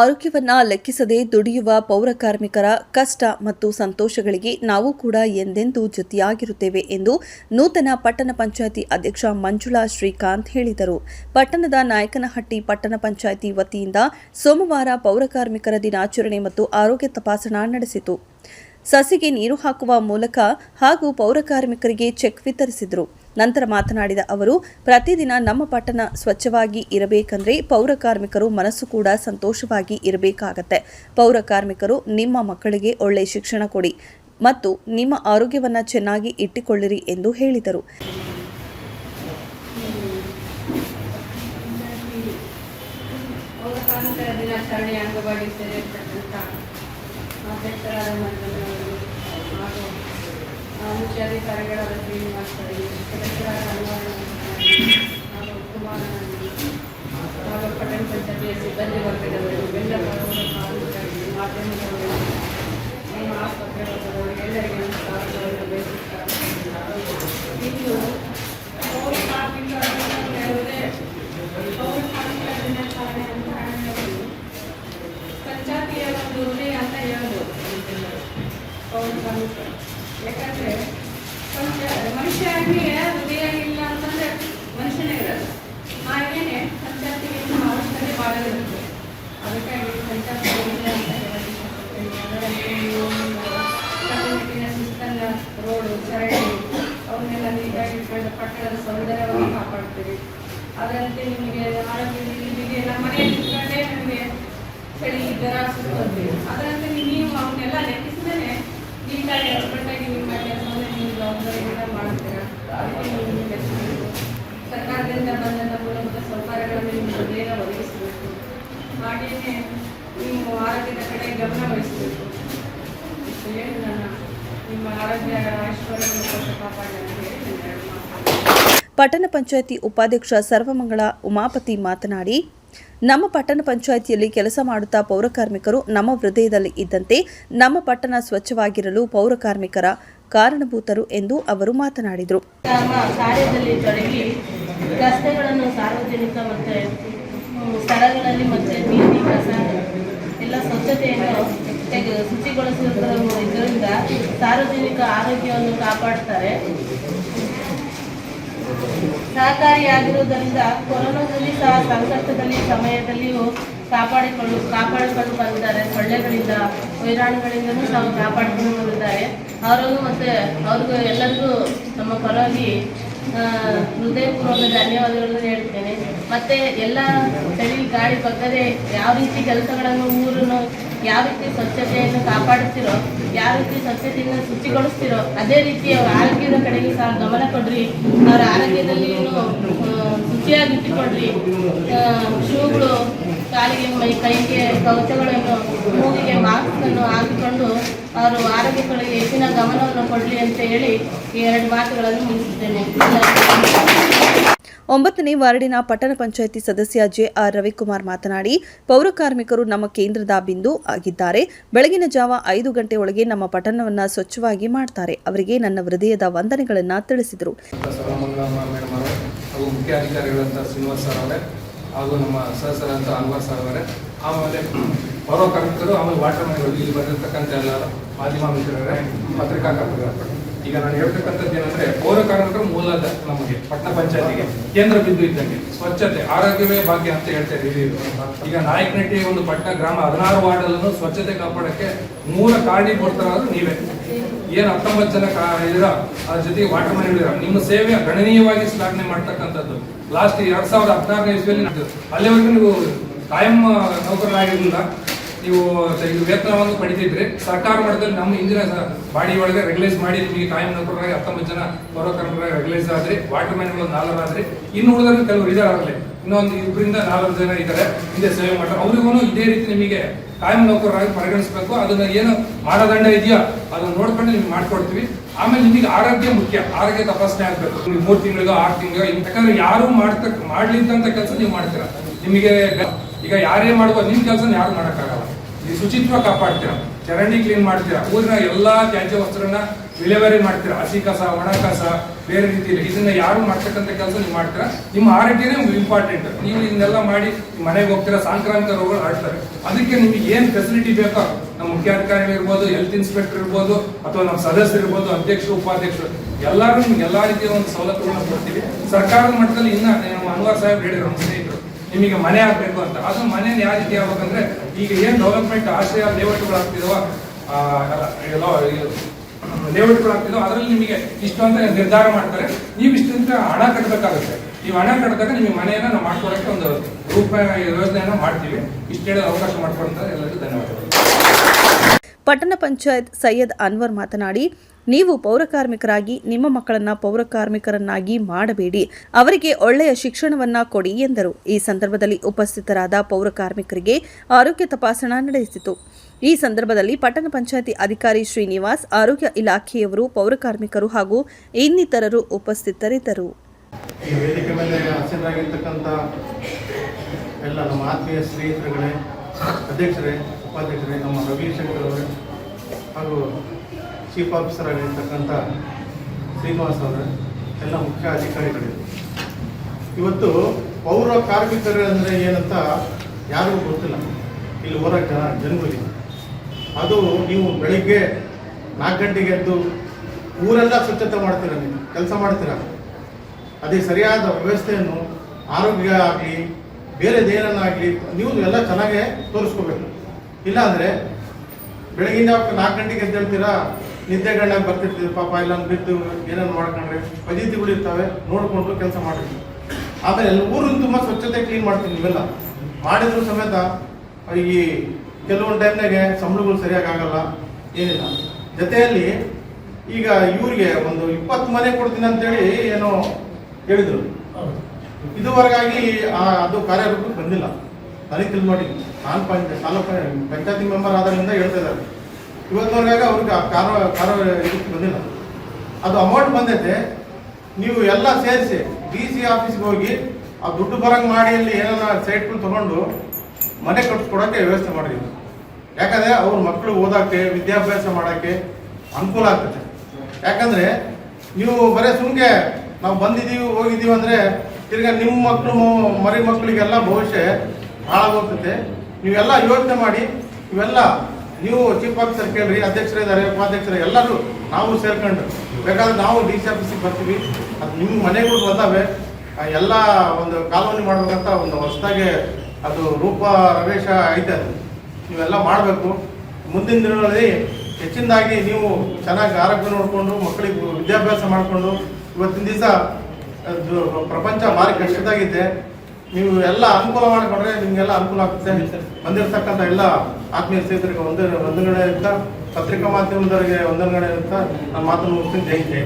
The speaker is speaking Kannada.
ಆರೋಗ್ಯವನ್ನ ಲೆಕ್ಕಿಸದೆ ದುಡಿಯುವ ಪೌರ ಕಾರ್ಮಿಕರ ಕಷ್ಟ ಮತ್ತು ಸಂತೋಷಗಳಿಗೆ ನಾವು ಕೂಡ ಎಂದೆಂದೂ ಜೊತೆಯಾಗಿರುತ್ತೇವೆ ಎಂದು ನೂತನ ಪಟ್ಟಣ ಪಂಚಾಯಿತಿ ಅಧ್ಯಕ್ಷ ಮಂಜುಳಾ ಶ್ರೀಕಾಂತ್ ಹೇಳಿದರು. ಪಟ್ಟಣದ ನಾಯಕನಹಟ್ಟಿ ಪಟ್ಟಣ ಪಂಚಾಯಿತಿ ವತಿಯಿಂದ ಸೋಮವಾರ ಪೌರ ಕಾರ್ಮಿಕರ ದಿನಾಚರಣೆ ಮತ್ತು ಆರೋಗ್ಯ ತಪಾಸಣಾ ನಡೆಸಿತು. ಸಸಿಗೆ ನೀರು ಹಾಕುವ ಮೂಲಕ ಹಾಗೂ ಪೌರ ಕಾರ್ಮಿಕರಿಗೆ ಚೆಕ್ ವಿತರಿಸಿದರು. ನಂತರ ಮಾತನಾಡಿದ ಅವರು, ಪ್ರತಿದಿನ ನಮ್ಮ ಪಟ್ಟಣ ಸ್ವಚ್ಛವಾಗಿ ಇರಬೇಕಂದ್ರೆ ಪೌರ ಕಾರ್ಮಿಕರು ಮನಸ್ಸು ಕೂಡ ಸಂತೋಷವಾಗಿ ಇರಬೇಕಾಗತ್ತೆ. ಪೌರ ಕಾರ್ಮಿಕರು ನಿಮ್ಮ ಮಕ್ಕಳಿಗೆ ಒಳ್ಳೆ ಶಿಕ್ಷಣ ಕೊಡಿ ಮತ್ತು ನಿಮ್ಮ ಆರೋಗ್ಯವನ್ನ ಚೆನ್ನಾಗಿ ಇಟ್ಟುಕೊಳ್ಳಿರಿ ಎಂದು ಹೇಳಿದರು. ದಿನಾಚರಣೆಯ ದಿನಾಚರಣೆ ಅಂಗವಾಗಿ ಸೇರಿರ್ತಕ್ಕಂಥ ಅಧ್ಯಕ್ಷರಾದ ಆ, ಬಗ್ಗೆ ಪಡಿ ಸದಸ್ಯರಾದ ಅನ್ವರ್ ಹಾಗೂ ಕುಮಾರನಂದಿ ಹಾಗೂ ಪಟ್ಟಣ ಪಂಚಾಯತಿಯ ಸಿಬ್ಬಂದಿ ವರ್ಗದವರು ಬೆಲ್ಲ ಮಾಧ್ಯಮದವರು ನಮ್ಮ ಆಸ್ಪತ್ರೆ ಎಲ್ಲರಿಗೆ ನಮಸ್ಕಾರಗಳನ್ನು ಬಯಸುತ್ತಾರೆ ಇಂದು ಪೌರ ಕಾರ್ಮಿಕರನ್ನು ಹೇಳುವುದೇ ಪೌರ ಕಾರ್ಮಿಕರ ದಿನಾಚರಣೆ ಅಂತ ಹೇಳಬಹುದು ಪಂಚಾಯತಿಯ ಒಂದು ಹೃದಯ ಅಂತ ಹೇಳ್ಬೋದು ಪೌರ ಕಾರ್ಮಿಕರು ಯಾಕಂದ್ರೆ ಮನುಷ್ಯ ಮನುಷ್ಯನಿಗೆ ಹೃದಯ ಇಲ್ಲ ಅಂತಂದ್ರೆ ಮನುಷ್ಯನೇ ಇರಲ್ಲ ಹಾಗೇನೆ ನಮ್ಮ ಅವಶ್ಯಕತೆ ಭಾಳ ಇರುತ್ತೆ ಅದಕ್ಕಾಗಿ ಪಂಚಾಯತಿ ಇಲ್ಲ ಅಂತ ಹೇಳೋದು ಇಷ್ಟಪಡ್ತೀನಿ. ಅದರಂತೆ ನೀವು ನಿಮ್ಮ ಕಟ್ಟುನಿಟ್ಟಿನ ರೋಡು ಚರಂಡಿ ಅವನ್ನೆಲ್ಲ ನೀಟಾಗಿ ಇಟ್ಕೊಂಡು ಪಟ್ಟಣದ ಸೌಂದರ್ಯವನ್ನು ಕಾಪಾಡ್ತೀವಿ ಅದರಂತೆ ನಿಮಗೆ ಆರೋಗ್ಯದಲ್ಲಿ ನಿಮಗೆ ನಮ್ಮ ಮನೆಯಲ್ಲಿ ಇಟ್ಕೊಂಡೇ ನಿಮಗೆ ಚಳಿ, ಜ್ವರ ಸುತ್ತಂತೀವಿ ಅದರಂತೆ ನೀವು ಅವನ್ನೆಲ್ಲ ಲೆಕ್ಕಿಸಿದ್ರೆ ಪಟ್ಟಣ ಪಂಚಾಯತಿ ಉಪಾಧ್ಯಕ್ಷ ಸರ್ವಮಂಗಳ ಉಮಾಪತಿ ಮಾತನಾಡಿ ನಮ್ಮ ಪಟ್ಟಣ ಪಂಚಾಯಿತಿಯಲ್ಲಿ ಕೆಲಸ ಮಾಡುತ್ತಾ ಪೌರಕಾರ್ಮಿಕರು ನಮ್ಮ ಹೃದಯದಲ್ಲಿ ಇದ್ದಂತೆ ನಮ್ಮ ಪಟ್ಟಣ ಸ್ವಚ್ಛವಾಗಿರಲು ಪೌರಕಾರ್ಮಿಕರ ಕಾರಣಭೂತರು ಎಂದು ಅವರು ಮಾತನಾಡಿದರು. ಕಾರ್ಯದಲ್ಲಿ ತೊಡಗಿ ರಸ್ತೆಗಳನ್ನು ಸಾರ್ವಜನಿಕ ಮತ್ತು ಸ್ಥಳಗಳಲ್ಲಿ ಮತ್ತು ನೀತಿ ಕಸ ಎಲ್ಲ ಸ್ವಚ್ಛತೆಯನ್ನು ಇದರಿಂದ ಸಾರ್ವಜನಿಕ ಆರೋಗ್ಯವನ್ನು ಕಾಪಾಡ್ತಾರೆ. ಸಹಕಾರಿಯಾಗಿರುವುದರಿಂದ ಕೊರೋನಾದಲ್ಲಿ ಸಹ ಸಂಕಷ್ಟದಲ್ಲಿ ಸಮಯದಲ್ಲಿಯೂ ಕಾಪಾಡಿಕೊಳ್ಳು ಕಾಪಾಡಿಕೊಂಡು ಬಂದಿದ್ದಾರೆ. ಸೊಳ್ಳೆಗಳಿಂದ ವೈರಾಣುಗಳಿಂದಲೂ ಸಹ ಕಾಪಾಡಿಕೊಂಡು ಬಂದಿದ್ದಾರೆ. ಅವರಿಗೂ ಮತ್ತು ಅವ್ರಿಗೂ ಎಲ್ಲರಿಗೂ ನಮ್ಮ ಪರವಾಗಿ ಹೃದಯಪೂರ್ವಕ ಧನ್ಯವಾದಗಳನ್ನು ಹೇಳ್ತೇನೆ. ಮತ್ತೆ ಎಲ್ಲ ಚಳಿ ಗಾಳಿ ಬಗ್ಗದೆ ಯಾವ ರೀತಿ ಕೆಲಸಗಳನ್ನು ಊರನ್ನು ಯಾವ ರೀತಿ ಸ್ವಚ್ಛತೆಯನ್ನು ಕಾಪಾಡುತ್ತೀರೋ, ಯಾವ ರೀತಿ ಸ್ವಚ್ಛತೆಯನ್ನು ಶುಚಿಗೊಳಿಸ್ತಿರೋ, ಅದೇ ರೀತಿ ಅವರ ಆರೋಗ್ಯದ ಕಡೆಗೆ ಸಹ ಗಮನ ಕೊಡ್ರಿ. ಅವರ ಆರೋಗ್ಯದಲ್ಲಿ ಶುಚಿಯಾಗಿಟ್ಟುಕೊಡ್ರಿ ಶೂಗಳು, ಕಾಲಿಗೆ ಮೈ, ಕೈಗೆ ಕವಚಗಳನ್ನು, ಮೂಗಿಗೆ ಮಾಸ್ಕ್ ಅನ್ನು ಹಾಕಿಕೊಂಡು ಅವರು ಆರೋಗ್ಯ ಕಡೆಗೆ ಹೆಚ್ಚಿನ ಗಮನವನ್ನು ಕೊಡಲಿ ಅಂತ ಹೇಳಿ ಈ ಎರಡು ಮಾತುಗಳನ್ನು ಮುಗಿಸುತ್ತೇನೆ. ಒಂಬತ್ತನೇ ವಾರ್ಡಿನ ಪಟ್ಟಣ ಪಂಚಾಯಿತಿ ಸದಸ್ಯ ಜೆಆರ್ ರವಿಕುಮಾರ್ ಮಾತನಾಡಿ, ಪೌರ ಕಾರ್ಮಿಕರು ನಮ್ಮ ಕೇಂದ್ರದ ಬಿಂದು ಆಗಿದ್ದಾರೆ. ಬೆಳಗಿನ ಜಾವ ಐದು ಗಂಟೆ ಒಳಗೆ ನಮ್ಮ ಪಟ್ಟಣವನ್ನ ಸ್ವಚ್ಛವಾಗಿ ಮಾಡ್ತಾರೆ. ಅವರಿಗೆ ನನ್ನ ಹೃದಯದ ವಂದನೆಗಳನ್ನು ತಿಳಿಸಿದರು. ಮುಖ್ಯ ಅಧಿಕಾರಿಗಳಂತ ಸರ್ ಹಾಗೂ ನಮ್ಮ ಸಹಸರಂತ ಅನ್ವರ್ ಸರ್ ಅವರೇ, ಆಮೇಲೆ ಪೌರ ಕಾರ್ಮಿಕರು, ಆಮೇಲೆ ವಾಟರ್ ಮ್ಯಾನ್ಗಳು ಇಲ್ಲಿ ಬಂದಿರತಕ್ಕಂಥ ಎಲ್ಲ ಮಾಧ್ಯಮ ಮಿತ್ರರೇ ಪತ್ರಿಕಾ ಪತ್ರಿಕಾಕರ್ತರು ಈಗ ನಾನು ಹೇಳ್ತಕ್ಕಂಥದ್ದು ಏನಂದ್ರೆ ಪೌರ ಕಾರ್ಮಿಕರು ಮೂಲದ ನಮಗೆ, ಪಟ್ಟಣ ಪಂಚಾಯತಿಗೆ. ಕೇಂದ್ರ ಬಿಂದು ಇದ್ದಂಗೆ, ಸ್ವಚ್ಛತೆ, ಆರೋಗ್ಯವೇ ಭಾಗ್ಯ ಅಂತ ಹೇಳ್ತಾ ಇದ್ದೀವಿ. ಈಗ ನಾಯಕನಟ್ಟಿ ಒಂದು ಪಟ್ಟಣ, ಗ್ರಾಮ ಹದಿನಾರು ವಾರ್ಡಲ್ಲೂ ಸ್ವಚ್ಛತೆ ಕಾಪಾಡಕ್ಕೆ ಮೂಲ ಕಾರಣೀಭೂತರಾದ್ರು ನೀವೇ. ಏನ್ ಹತ್ತೊಂಬತ್ತು ಜನ ಇದೀರಾ ಅದ್ರ ಜೊತೆಗೆ ವಾಟರ್ ಮನೆ ಇದ್ದೀರಾ ನಿಮ್ಮ ಸೇವೆ ಗಣನೀಯವಾಗಿ ಶ್ಲಾಘನೆ ಮಾಡ್ತಕ್ಕಂಥದ್ದು. ಲಾಸ್ಟ್ ಎರಡ್ ಸಾವಿರದ ಹದಿನಾರನೇ ಇಸ್ವಿಯಲ್ಲಿ ಅಲ್ಲಿವರೆಗೂ ನೀವು ಕಾಯಂ ನೌಕರರಾಗಿರ್ಲಿಲ್ಲ ನೀವು ಇದು ವೇತನವನ್ನು ಪಡಿತಿದ್ರೆ ಸರ್ಕಾರ ಮಟ್ಟದಲ್ಲಿ ನಮ್ಮ ಹಿಂದಿನ ಬಾಡಿ ಒಳಗೆ ರೆಗ್ಯುಲೈಸ್ ಮಾಡಿ, ನಿಮಗೆ ಕಾಯಂ ನೌಕರರಾಗಿ ಹತ್ತೊಂಬತ್ತು ಜನ ಬರೋ ಕಾರ್ಮಿಕರಾಗಿ ರೆಗ್ಯುಲೈಸ್ ಆದ್ರೆ ವಾಟರ್ ಮ್ಯಾನ್ಗಳು ನಾಲ್ವರು ಇನ್ನು ಉಳಿದ್ರೆ ಕೆಲವರು ಇದಾಗಲಿ ಇನ್ನೊಂದು ಇಬ್ಬರಿಂದ ನಾಲ್ಕು ಜನ ಇದ್ದಾರೆ, ಹಿಂದೆ ಸೇವೆ ಮಾಡ್ತಾರೆ. ಅವ್ರಿಗೂ ಇದೇ ರೀತಿ ನಿಮಗೆ ಕಾಯಂ ನೌಕರರಾಗಿ ಪರಿಗಣಿಸಬೇಕು. ಅದನ್ನ ಏನು ಮಾನದಂಡ ಇದೆಯಾ, ಅದನ್ನ ನೋಡ್ಕೊಂಡು ನಿಮ್ಗೆ ಮಾಡ್ಕೊಡ್ತೀವಿ. ಆಮೇಲೆ ನಿಮಗೆ ಆರೋಗ್ಯ ಮುಖ್ಯ, ಆರೋಗ್ಯ ತಪಾಸಣೆ ಆಗಬೇಕು. ನೀವು ಮೂರು ತಿಂಗಳಿಗೋ, ಆರು ತಿಂಗಳಿಗೋ ಯಾಕಂದ್ರೆ ಯಾರು ಮಾಡ್ತಕ್ಕ ಮಾಡ್ಲಿಂತ ಕೆಲಸ ನೀವು ಮಾಡ್ತೀರಾ. ನಿಮಗೆ ಈಗ ಯಾರೇ ಮಾಡುವ ನಿಮ್ ಕೆಲಸ ಯಾರು ಮಾಡಕ್ಕಾಗಲ್ಲ. ನೀವು ಶುಚಿತ್ವ ಕಾಪಾಡ್ತೀರಾ? ಚರಂಡಿ ಕ್ಲೀನ್ ಮಾಡ್ತೀರಾ? ಊರಿನ ಎಲ್ಲಾ ತ್ಯಾಜ್ಯ ವಸ್ತುಗಳನ್ನ ವಿಲೇವಾರಿ ಮಾಡ್ತೀರಾ? ಹಸಿ ಕಸ, ಒಣ ಕಸ, ಬೇರೆ ರೀತಿಯಲ್ಲಿ ಇದನ್ನ ಯಾರು ಮಾಡ್ತಕ್ಕಂಥ ಕೆಲಸ ನೀವು ಮಾಡ್ತೀರಾ? ನಿಮ್ಮ ಆರೋಗ್ಯನೇ ಇಂಪಾರ್ಟೆಂಟ್ ನೀವು ಇದನ್ನೆಲ್ಲ ಮಾಡಿ ಮನೆಗೆ ಹೋಗ್ತೀರಾ? ಸಾಂಕ್ರಾಮಿಕ ರೋಗಗಳು ಆಡ್ತಾರೆ ಅದಕ್ಕೆ ನಿಮಗೆ ಏನು ಫೆಸಿಲಿಟಿ ಬೇಕೋ, ನಮ್ಮ ಮುಖ್ಯಾಧಿಕಾರಿಗಳು ಇರ್ಬೋದು ಹೆಲ್ತ್ ಇನ್ಸ್ಪೆಕ್ಟರ್ ಇರ್ಬೋದು, ಅಥವಾ ನಮ್ಮ ಸದಸ್ಯರು ಇರ್ಬೋದು, ಅಧ್ಯಕ್ಷರು, ಉಪಾಧ್ಯಕ್ಷರು, ಎಲ್ಲರೂ ನಿಮ್ಗೆ ಎಲ್ಲಾ ರೀತಿಯ ಒಂದು ಸವಲತ್ತುಗಳನ್ನ ಕೊಡ್ತೀವಿ. ಸರ್ಕಾರದ ಮಟ್ಟದಲ್ಲಿ ಇನ್ನ ನಮ್ಮ ಅನ್ವರ್ ಸಾಹೇಬ್ ಹೇಳಿದ್ರು, ನಮ್ಮ ನಿಮಗೆ ಮನೆ ಆಗ್ಬೇಕು ಅಂತ. ಅದು ಮನೆ ಯಾವ ರೀತಿ ಆಗ್ಬೇಕಂದ್ರೆ ಈಗ ಏನ್ ಡೆವಲಪ್ಮೆಂಟ್ ಆಶ್ರಯ ಲೇಔಟ್ಗಳಾಗ್ತಿದವ ಲೇಔಟ್ಗಳಾಗ್ತಿದೋ ಅದರಲ್ಲಿ ನಿಮಗೆ ಇಷ್ಟು ಅಂತ ನಿರ್ಧಾರ ಮಾಡ್ತಾರೆ. ನೀವು ಇಷ್ಟು ಅಂತ ಹಣ ಕಟ್ಟಬೇಕಾಗುತ್ತೆ ನೀವು ಹಣ ಕಟ್ಟಿದಾಗ ನಿಮಗೆ ಮನೆಯನ್ನ ನಾವು ಒಂದು ರೂಪಾಯಿ ಯೋಜನೆಯನ್ನ ಮಾಡ್ತೀವಿ. ಇಷ್ಟು ಹೇಳೋ ಅವಕಾಶ ಮಾಡ್ಕೊಡ್ತಾರೆ ಎಲ್ಲರಿಗೂ ಧನ್ಯವಾದಗಳು. ಪಟ್ಟಣ ಪಂಚಾಯತ್ ಸೈಯದ್ ಅನ್ವರ್ ಮಾತನಾಡಿ, ನೀವು ಪೌರಕಾರ್ಮಿಕರಾಗಿ, ನಿಮ್ಮ ಮಕ್ಕಳನ್ನ ಪೌರಕಾರ್ಮಿಕರನ್ನಾಗಿ ಮಾಡಬೇಡಿ. ಅವರಿಗೆ ಒಳ್ಳೆಯ ಶಿಕ್ಷಣವನ್ನ ಕೊಡಿ ಎಂದರು. ಈ ಸಂದರ್ಭದಲ್ಲಿ ಉಪಸ್ಥಿತರಾದ ಪೌರಕಾರ್ಮಿಕರಿಗೆ ಆರೋಗ್ಯ ತಪಾಸಣಾ ನಡೆಸಿತು. ಈ ಸಂದರ್ಭದಲ್ಲಿ ಪಟ್ಟಣ ಪಂಚಾಯತಿ ಅಧಿಕಾರಿ ಶ್ರೀನಿವಾಸ್, ಆರೋಗ್ಯ ಇಲಾಖೆಯವರು ಪೌರಕಾರ್ಮಿಕರು ಹಾಗೂ ಇನ್ನಿತರರು ಉಪಸ್ಥಿತರಿದ್ದರು. ಎಲ್ಲ ನಮ್ಮ ಆತ್ಮೀಯ ಸ್ನೇಹಿತರುಗಳೇ, ಅಧ್ಯಕ್ಷರೇ, ಉಪಾಧ್ಯಕ್ಷರೇ, ನಮ್ಮ ರವಿಶಂಕರ್ ಹಾಗೂ ಚೀಫ್ ಆಫೀಸರ್ ಆಗಿರ್ತಕ್ಕಂಥ ಶ್ರೀನಿವಾಸ್ ಅವರ, ಎಲ್ಲ ಮುಖ್ಯ ಅಧಿಕಾರಿಗಳಿವೆ ಇವತ್ತು ಪೌರ ಕಾರ್ಮಿಕರು ಅಂದರೆ ಏನಂತ ಯಾರಿಗೂ ಗೊತ್ತಿಲ್ಲ. ಇಲ್ಲಿ ಹೋರಾಟ ಜನ, ಜನಗಳಿಗೆ. ಅದು ನೀವು ಬೆಳಿಗ್ಗೆ ನಾಲ್ಕು ಗಂಟೆಗೆ ಎದ್ದು ಊರೆಲ್ಲ ಸ್ವಚ್ಛತೆ ಮಾಡ್ತೀರ ನೀವು? ಕೆಲಸ ಮಾಡ್ತೀರ? ಅದೇ ಸರಿಯಾದ ವ್ಯವಸ್ಥೆಯನ್ನು ಆರೋಗ್ಯ ಆಗಲಿ ಬೇರೆದೇನನ್ನಾಗಲಿ ನೀವು ಎಲ್ಲ ಚೆನ್ನಾಗೇ ತೋರಿಸ್ಕೋಬೇಕು. ಇಲ್ಲಾಂದರೆ ಬೆಳಗಿನ ನಾಲ್ಕು ಗಂಟೆಗೆ ಎದ್ದೇಳ್ತೀರಾ ನಿದ್ದೆ ಗಂಡಾಗ ಬರ್ತಿರ್ತೀವಿ ಪಾಪ ಇಲ್ಲ ಬಿದ್ದು ಏನೇನು ಮಾಡ್ಕೊಂಡ್ರೆ? ಪದ್ಧತಿಗಳು ಇರ್ತವೆ ನೋಡಿಕೊಂಡು ಕೆಲಸ ಮಾಡ್ತೀವಿ ಆಮೇಲೆ ಎಲ್ಲ ಊರಿನ ತುಂಬ ಸ್ವಚ್ಛತೆ ಕ್ಲೀನ್ ಮಾಡ್ತೀವಿ ನೀವೆಲ್ಲ. ಮಾಡಿದ್ರು ಸಮೇತ ಈ ಕೆಲವೊಂದು ಟೈಮ್ನಾಗೆ ಸಂಬಳಗಳು ಸರಿಯಾಗಿ ಆಗಲ್ಲ ಏನಿಲ್ಲ. ಜೊತೆಯಲ್ಲಿ ಈಗ ಇವ್ರಿಗೆ ಒಂದು ಇಪ್ಪತ್ತು ಮನೆ ಕೊಡ್ತೀನಿ ಅಂತೇಳಿ ಏನೋ ಹೇಳಿದರು. ಇದುವರೆಗಾಗಿ ಆ ಅದು ಕಾರ್ಯರೂಪಕ್ಕೆ ಬಂದಿಲ್ಲ. ನನಗೆ ತಿಳ್ ಮಾಡಿ ನಾನು ಪಂಚ ತಾಲೂಕು ಪಂಚಾಯತಿ ಮೆಂಬರ್ ಆದ್ರಿಂದ ಹೇಳ್ತಾ ಇದ್ದಾರೆ. ಇವತ್ತಿನವರೆಗೆ ಅವ್ರಿಗೆ ಕಾರ ಕಾರ ಇದಕ್ಕೆ ಬಂದಿಲ್ಲ. ಅದು ಅಮೌಂಟ್ ಬಂದೈತೆ. ನೀವು ಎಲ್ಲ ಸೇರಿಸಿ ಡಿ ಸಿ ಆಫೀಸ್ಗೆ ಹೋಗಿ ಆ ದುಡ್ಡು ಬರಂಗೆ ಮಾಡಿ ಅಲ್ಲಿ ಏನಾರ ಸೈಟ್ಗಳು ತೊಗೊಂಡು ಮನೆ ಕಟ್ಸ್ಕೊಡೋಕ್ಕೆ ವ್ಯವಸ್ಥೆ ಮಾಡಿದ್ವಿ ಯಾಕಂದರೆ ಅವ್ರ ಮಕ್ಕಳು ಓದೋಕ್ಕೆ ವಿದ್ಯಾಭ್ಯಾಸ ಮಾಡೋಕ್ಕೆ ಅನುಕೂಲ ಆಗ್ತದೆ ಯಾಕಂದರೆ ನೀವು ಬರೀ ಸುಮ್ಗೆ ನಾವು ಬಂದಿದ್ದೀವಿ ಹೋಗಿದ್ದೀವಿ ಅಂದರೆ ತಿರ್ಗಾ ನಿಮ್ಮ ಮಕ್ಕಳು ಮರಿ ಮಕ್ಕಳಿಗೆಲ್ಲ ಭವಿಷ್ಯ ಹಾಳಾಗೋಗ್ತದೆ ನೀವೆಲ್ಲ ಯೋಚನೆ ಮಾಡಿ, ಇವೆಲ್ಲ ನೀವು ಚೀಫ್ ಆಫೀಸರ್ ಕೇಳ್ರಿ ಅಧ್ಯಕ್ಷರಿದ್ದಾರೆ ಉಪಾಧ್ಯಕ್ಷರ, ಎಲ್ಲರೂ ನಾವು ಸೇರ್ಕೊಂಡು. ಬೇಕಾದ್ರೆ ನಾವು ಡಿ ಸಿ ಆಫೀಸಿಗೆ ಬರ್ತೀವಿ. ಅದು ನಿಮ್ಮ ಮನೆಗಳು ಬಂದಾವೆ. ಎಲ್ಲ ಒಂದು ಕಾಲೋನಿ ಮಾಡ್ಬೇಕಂತ ಒಂದು ಹೊಸದಾಗಿ ಅದು ರೂಪ ರವೇಶ ಐತೆ ಅದು. ನೀವೆಲ್ಲ ಮಾಡಬೇಕು. ಮುಂದಿನ ದಿನಗಳಲ್ಲಿ ಹೆಚ್ಚಿನದಾಗಿ ನೀವು ಚೆನ್ನಾಗಿ ಆರೋಗ್ಯ ನೋಡಿಕೊಂಡು, ಮಕ್ಕಳಿಗೆ ವಿದ್ಯಾಭ್ಯಾಸ ಮಾಡಿಕೊಂಡು, ಇವತ್ತಿನ ದಿವಸ ಪ್ರಪಂಚ ಭಾರಿ ಕಷ್ಟದಾಗಿದೆ. ನೀವು ಎಲ್ಲ ಅನುಕೂಲ ಮಾಡಿಕೊಂಡ್ರೆ ನಿಮಗೆಲ್ಲ ಅನುಕೂಲ ಆಗುತ್ತೆ. ಬಂದಿರತಕ್ಕಂಥ ಎಲ್ಲ ಆತ್ಮೀಯ ಸ್ನೇಹಿತರಿಗೆ ಒಂದು ವಂದನೆ ಅಂತ ಪತ್ರಿಕಾ ಮಾಧ್ಯಮದವರಿಗೆ ವಂದನೆ ಅಂತ ನಾನು ಮಾತನ್ನು ಮುಗಿಸ್ತೀನಿ. ಜೈ ಜೈ